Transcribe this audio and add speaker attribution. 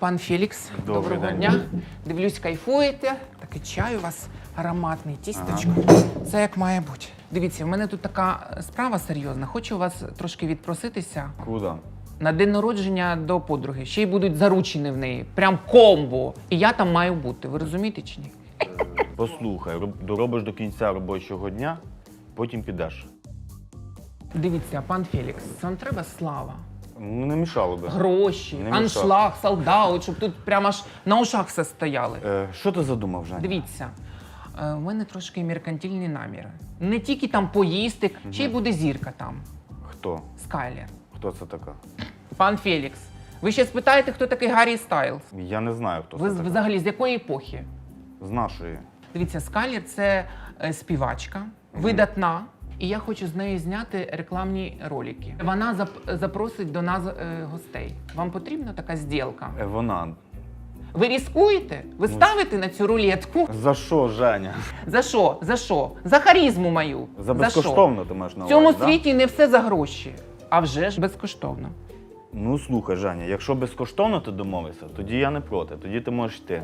Speaker 1: Пан Фелікс, доброго
Speaker 2: день.
Speaker 1: дня. Дивлюсь, кайфуєте. Такий чай у вас ароматний, тістечко. Це як має бути. Дивіться, в мене тут така справа серйозна. Хочу вас трошки відпроситися
Speaker 2: Куди?
Speaker 1: на день народження до подруги. Ще й будуть заручені в неї. Прям комбо. І я там маю бути. Ви розумієте чи ні?
Speaker 2: Послухай, доробиш до кінця робочого дня, потім підеш.
Speaker 1: Дивіться, пан Фелікс, вам треба слава,
Speaker 2: Ну, не мішало би.
Speaker 1: гроші,
Speaker 2: Не мішав.
Speaker 1: аншлаг, солдат, щоб тут прямо аж на ушах все стояли.
Speaker 2: Е, що ти задумав, Женя?
Speaker 1: Дивіться, е, у мене трошки меркантильні наміри. Не тільки там поїсти, ще й буде зірка там,
Speaker 2: Хто?
Speaker 1: Скайлер.
Speaker 2: Хто це така?
Speaker 1: Пан Фелікс. Ви ще спитаєте, хто такий Гаррі Стайлз?
Speaker 2: Я не знаю, хто
Speaker 1: Ви
Speaker 2: це
Speaker 1: з-
Speaker 2: така.
Speaker 1: взагалі з якої епохи?
Speaker 2: З нашої.
Speaker 1: Дивіться, Скайлер це е, співачка, видатна. І я хочу з нею зняти рекламні ролики. Вона зап- запросить до нас е, гостей. Вам потрібна така зділка?
Speaker 2: Е, вона.
Speaker 1: Ви ризикуєте? Ви ставите на цю рулетку?
Speaker 2: За що, Женя?
Speaker 1: За що? За що? За харізму мою.
Speaker 2: За
Speaker 1: що?
Speaker 2: безкоштовно ти маєш на
Speaker 1: В цьому
Speaker 2: да?
Speaker 1: світі не все за гроші, а вже ж безкоштовно.
Speaker 2: Ну слухай, Женя, якщо безкоштовно ти домовишся, тоді я не проти, тоді ти можеш йти.